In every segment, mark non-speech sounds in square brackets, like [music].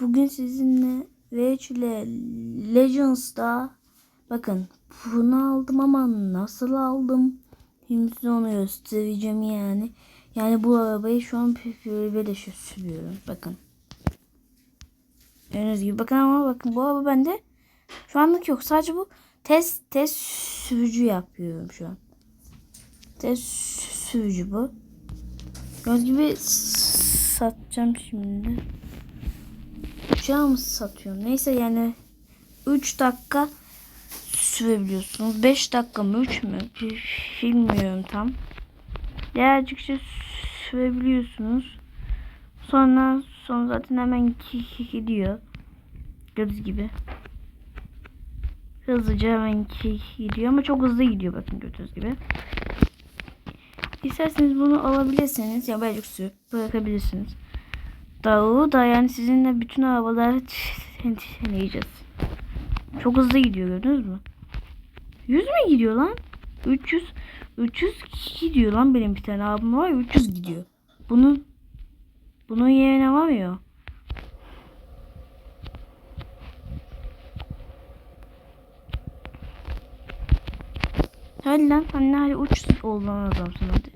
Bugün sizinle Rage ile Legends'da bakın bunu aldım ama nasıl aldım? Şimdi size onu göstereceğim yani. Yani bu arabayı şu an böyle sürüyorum. Bakın. Gördüğünüz gibi bakın ama bakın bu araba bende şu anlık yok. Sadece bu test test sürücü yapıyorum şu an. Test sürücü bu. Gördüğünüz gibi satacağım şimdi. Uçağı mı satıyorum? Neyse yani 3 dakika sürebiliyorsunuz. 5 dakika mı 3 mü? Bilmiyorum tam. Birazcık şey sürebiliyorsunuz. Sonra son zaten hemen gidiyor. Gördüğünüz gibi. Hızlıca hemen gidiyor ama çok hızlı gidiyor bakın gördüğünüz gibi. İsterseniz bunu alabilirsiniz ya birazcık sürüp bırakabilirsiniz. Dağı da yani sizinle bütün arabaları [laughs] deneyeceğiz. Çok hızlı gidiyor gördünüz mü? 100 mü gidiyor lan? 300 300 gidiyor lan benim bir tane abim var ya 300 gidiyor. Bunun bunun yerine var ya. Hadi lan anne hadi 300 ol lan adamsın hadi.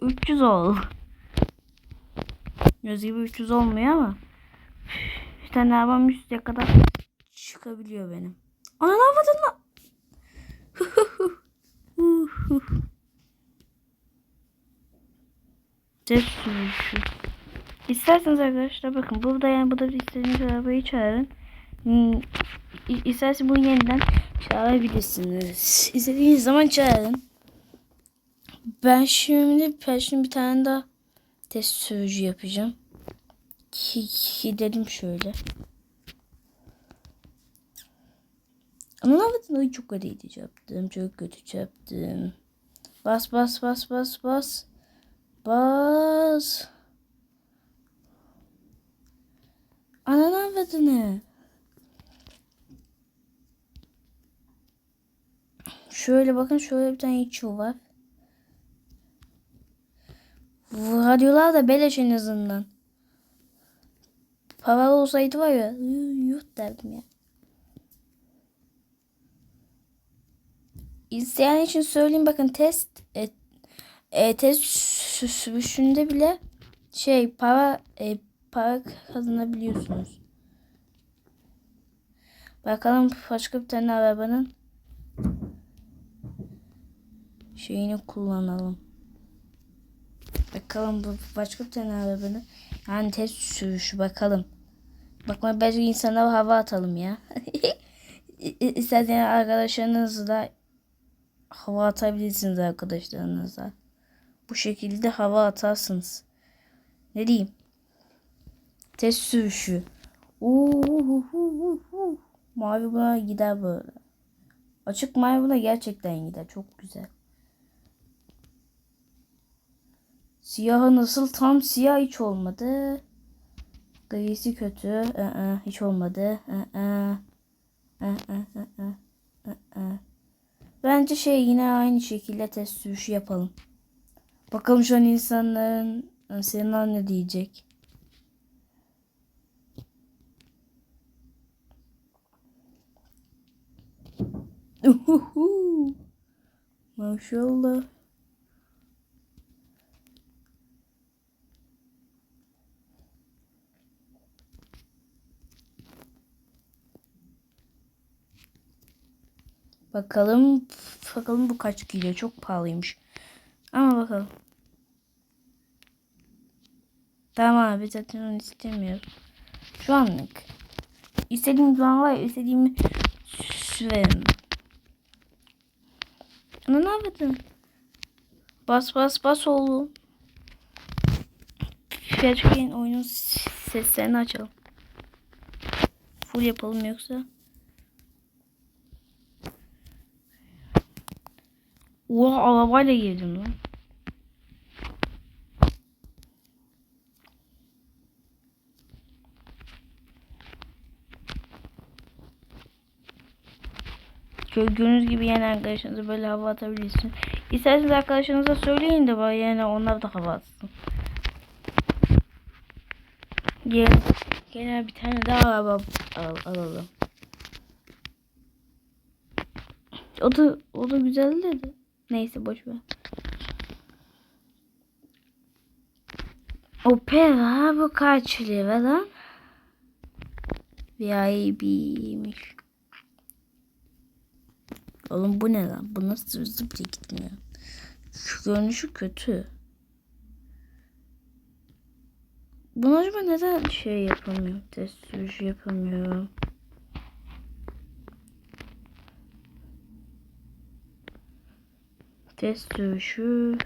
300 ol. Göz gibi 300 olmuyor ama. Bir tane arabam 100'e kadar çıkabiliyor benim. Ana ne yapmadın lan? Ses sürüşü. İsterseniz arkadaşlar bakın burada yani burada istediğiniz arabayı çağırın. Hmm, İsterseniz bunu yeniden çağırabilirsiniz. İstediğiniz zaman çağırın. Ben şimdi ben şimdi bir tane daha test sürücü yapacağım. Gidelim şöyle. Yaptın? Ay çok kötü yaptım. Çok kötü yaptım. Bas bas bas bas bas. Bas. Ana ne yaptın? Şöyle bakın şöyle bir tane içi var. Radyolar da beleş en azından. Paralı olsaydı var ya yuh derdim ya. İsteyen için söyleyeyim bakın test e, e, test sü- sürüşünde bile şey para e, para kazanabiliyorsunuz. Bakalım başka bir tane arabanın şeyini kullanalım. Bakalım bu başka bir tane arabanın yani test sürüşü bakalım. Bakma belki insana hava atalım ya. [laughs] İsterseniz arkadaşlarınızla hava atabilirsiniz arkadaşlarınızla. Bu şekilde hava atarsınız. Ne diyeyim? Test sürüşü. Uhuhuhuhu. Mavi buna gider böyle. Açık mavi buna gerçekten gider. Çok güzel. Siyahı nasıl? Tam siyah hiç olmadı. Grisi kötü. Aa, hiç olmadı. Aa, aa, aa, aa, aa, aa. Bence şey yine aynı şekilde test sürüşü yapalım. Bakalım şu an insanların insanlar ne diyecek. Uhuhu. Maşallah. Bakalım bakalım bu kaç kilo çok pahalıymış. Ama bakalım. Tamam abi zaten onu istemiyorum. Şu anlık. İstediğim zaman var istediğimi sürerim. Ana ne yaptın? Bas bas bas oğlum. Gerçekten oyunun seslerini açalım. Full yapalım yoksa. Oha arabayla girdim lan. Gördüğünüz gibi yani arkadaşınıza böyle hava atabilirsiniz. İsterseniz arkadaşınıza söyleyin de bari yani onlar da hava atsın. Gel, gene bir tane daha araba al, alalım. O da o da güzeldi de. Neyse boş ver. Opera bu kaç lira lan? VIP'miş. Oğlum bu ne lan? Bu nasıl bile gitmiyor? Şu görünüşü kötü. Bunu acaba neden şey yapamıyorum? Test sürüşü yapamıyorum. Test sürüşü.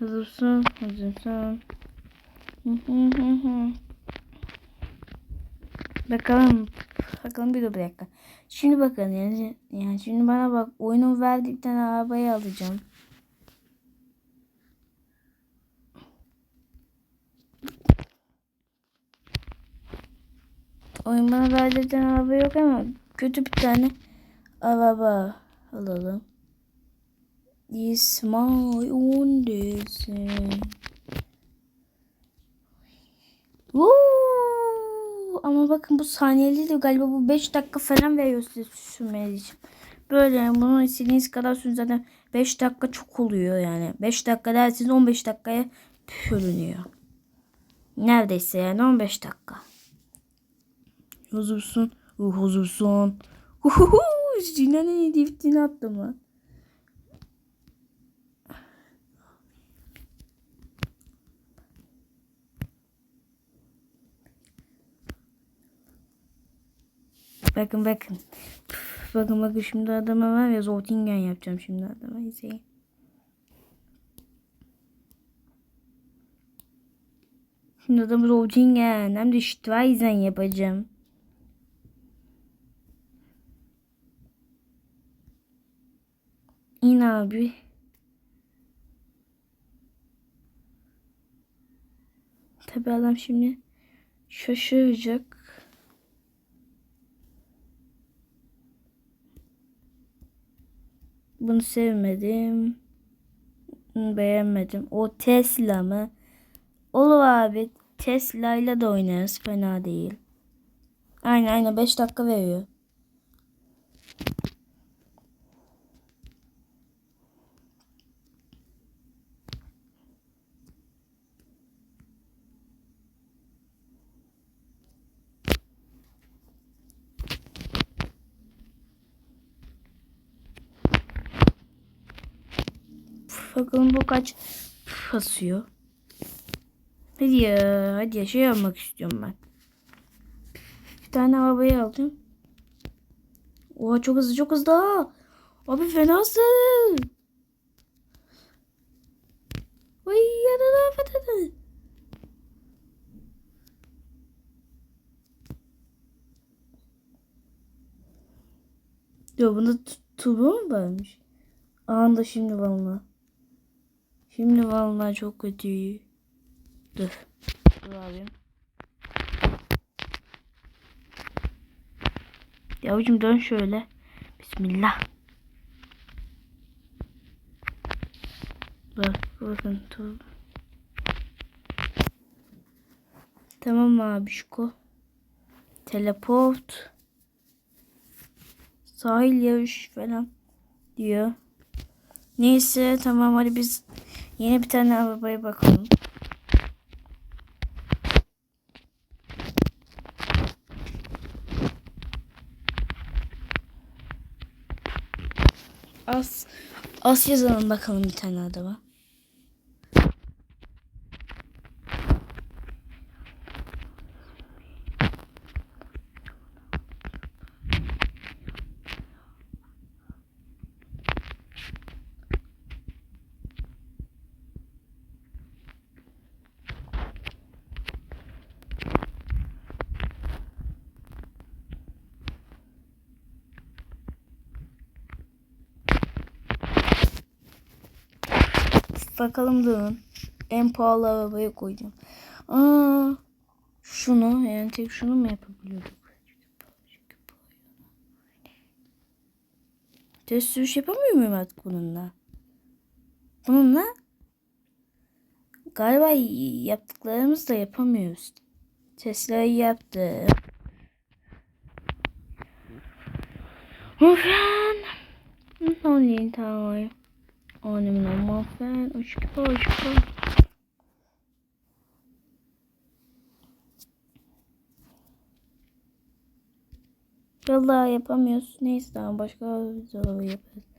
Hazırsın, hazırsın. [laughs] Bakalım. Bakalım bir de bir dakika. Şimdi bakın yani, yani şimdi bana bak oyunun verdikten arabayı alacağım. Oyun bana verdikten araba yok ama kötü bir tane araba alalım. Is my own design. Woo! Ama bakın bu saniyeli de galiba bu 5 dakika falan veriyor size sürmeniz. Böyle yani bunu istediğiniz kadar sürün zaten 5 dakika çok oluyor yani. 5 dakika dersiniz 15 dakikaya sürünüyor. Neredeyse yani 15 dakika. Huzursun. Uh, huzursun. Uhuhu. Sinan'ın diftini attım lan. Bakın bakın. Püf, bakın bakın şimdi adama var ya Zoltingen yapacağım şimdi adama izleyin. Şimdi adamı Zoltingen hem de Schweizen yapacağım. İn abi. Tabi adam şimdi şaşıracak. Bunu sevmedim. Beğenmedim. O Tesla mı? Olur abi. Tesla ile de oynarız. Fena değil. Aynen aynen 5 dakika veriyor. Bakalım bu kaç basıyor. Hadi ya. Hadi ya şey yapmak istiyorum ben. Bir tane arabayı aldım. Oha çok hızlı çok hızlı. Abi fenasın. Vay yanına patladı. Ya bunda tu- turbo mu varmış? Anda şimdi valla. Şimdi vallahi çok kötü. Dur. Dur abim. Yavrucuğum dön şöyle. Bismillah. Dur. Bakın. Tamam abi şuko. Teleport. Sahil yarış falan diyor. Neyse tamam hadi biz yeni bir tane arabaya bakalım. As As yazalım bakalım bir tane adama. Bakalım durun. En pahalı arabaya koyacağım. Aa, şunu yani tek şunu mu yapabiliyorduk? Test sürüş yapamıyor muyum artık bununla? Bununla galiba yaptıklarımızı da yapamıyoruz. Tesla'yı yaptım. Muffin. Only time. Only no muffin. Uçku uçku. Vallahi yapamıyoruz. Neyse tamam başka video yaparız.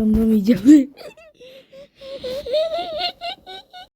我们都没结婚